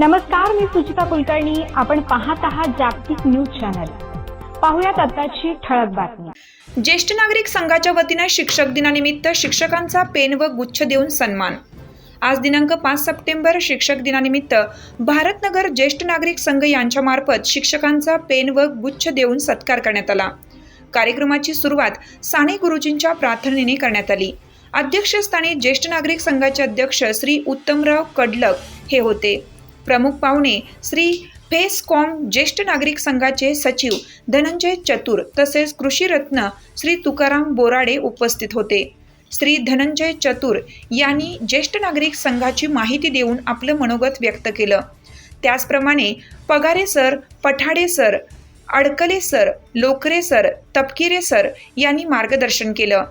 नमस्कार मी सुचिता कुलकर्णी. आपण पाहत आहात जागतिक न्यूज चॅनल. पाहुयात आताची ठळक बातमी. ज्येष्ठ नागरिक संघाच्या वतीनं शिक्षक दिनानिमित्त शिक्षकांचा पेन व गुच्छ देऊन सन्मान. आज दिनांक पाच सप्टेंबर शिक्षक दिनानिमित्त भारतनगर ज्येष्ठ नागरिक संघ यांच्यामार्फत शिक्षकांचा पेन व गुच्छ देऊन सत्कार करण्यात आला. कार्यक्रमाची सुरुवात साने गुरुजींच्या प्रार्थनेने करण्यात आली. अध्यक्षस्थानी ज्येष्ठ नागरिक संघाचे अध्यक्ष श्री उत्तमराव कडलक हे होते. प्रमुख पाहुणे श्री फेसकॉम ज्येष्ठ नागरिक संघाचे सचिव धनंजय चतुर तसेच कृषीरत्न श्री तुकाराम बोराडे उपस्थित होते. श्री धनंजय चतुर यांनी ज्येष्ठ नागरिक संघाची माहिती देऊन आपलं मनोगत व्यक्त केलं. त्याचप्रमाणे Pagare sir Pathade sir Adkale sir Lokare sir Tapkire sir यांनी मार्गदर्शन केलं.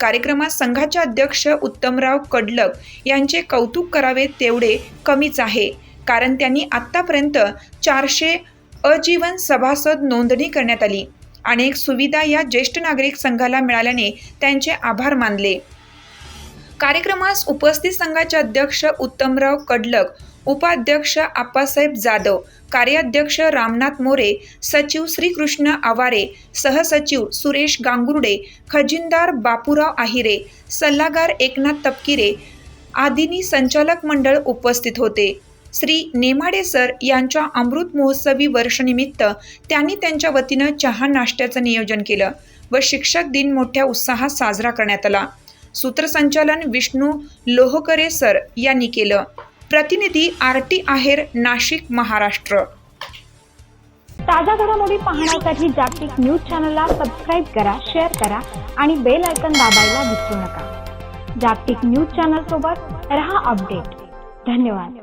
कार्यक्रमात संघाचे अध्यक्ष उत्तमराव कडलक यांचे कौतुक करावे तेवढे कमीच आहे. कारण त्यांनी आत्तापर्यंत चारशे अजीवन सभासद नोंदणी करण्यात आली. अनेक सुविधा या ज्येष्ठ नागरिक संघाला मिळाल्याने त्यांचे आभार मानले. कार्यक्रमास उपस्थित संघाचे अध्यक्ष उत्तमराव कडलक उपाध्यक्ष आप्पासाहेब जाधव कार्याध्यक्ष रामनाथ मोरे सचिव श्रीकृष्ण आवारे सहसचिव सुरेश गांगुर्डे खजिनदार बापूराव आहिरे सल्लागार एकनाथ तपकिरे आदींनी संचालक मंडळ उपस्थित होते. श्री नेमाडे सर यांच्या अमृत महोत्सवी वर्षनिमित्त त्यांनी त्यांच्या वतीनं चहा नाश्त्याचं नियोजन केलं व शिक्षक दिन मोठ्या उत्साहात साजरा करण्यात आला. सूत्रसंचालन विष्णू लोहकरे सर यांनी केलं. प्रतिनिधी आर टी आहेर नाशिक महाराष्ट्र. ताज्या घडामोडी पाहण्यासाठी जागतिक न्यूज चॅनलला सबस्क्राईब करा शेअर करा आणि बेल आयकन दाबायला विसरू नका. जागतिक न्यूज चॅनल सोबत रहा अपडेट. धन्यवाद.